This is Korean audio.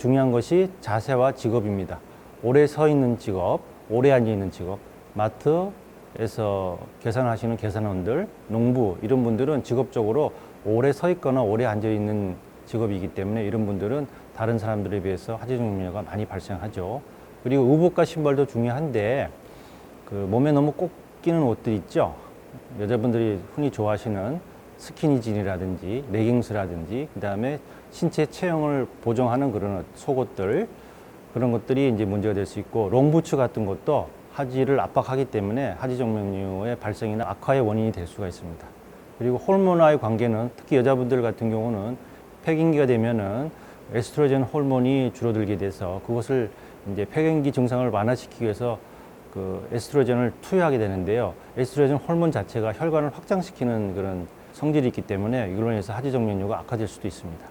중요한 것이 자세와 직업입니다. 오래 서 있는 직업, 오래 앉아 있는 직업, 마트에서 계산하시는 계산원들, 농부 이런 분들은 직업적으로 오래 서 있거나 오래 앉아 있는 직업이기 때문에 이런 분들은 다른 사람들에 비해서 하지정맥류가 많이 발생하죠. 그리고 의복과 신발도 중요한데 그 몸에 너무 꼭 끼는 옷들 있죠. 여자분들이 흔히 좋아하시는 스키니진이라든지 레깅스라든지 그다음에 신체 체형을 보정하는 그런 속옷들 그런 것들이 이제 문제가 될 수 있고 롱부츠 같은 것도 하지를 압박하기 때문에 하지 정맥류의 발생이나 악화의 원인이 될 수가 있습니다. 그리고 호르몬과의 관계는 특히 여자분들 같은 경우는 폐경기가 되면은 에스트로겐 호르몬이 줄어들게 돼서 그것을 이제 폐경기 증상을 완화시키기 위해서 그 에스트로겐을 투여하게 되는데요. 에스트로겐 호르몬 자체가 혈관을 확장시키는 그런 성질이 있기 때문에 이걸로 인해서 하지 정맥류가 악화될 수도 있습니다.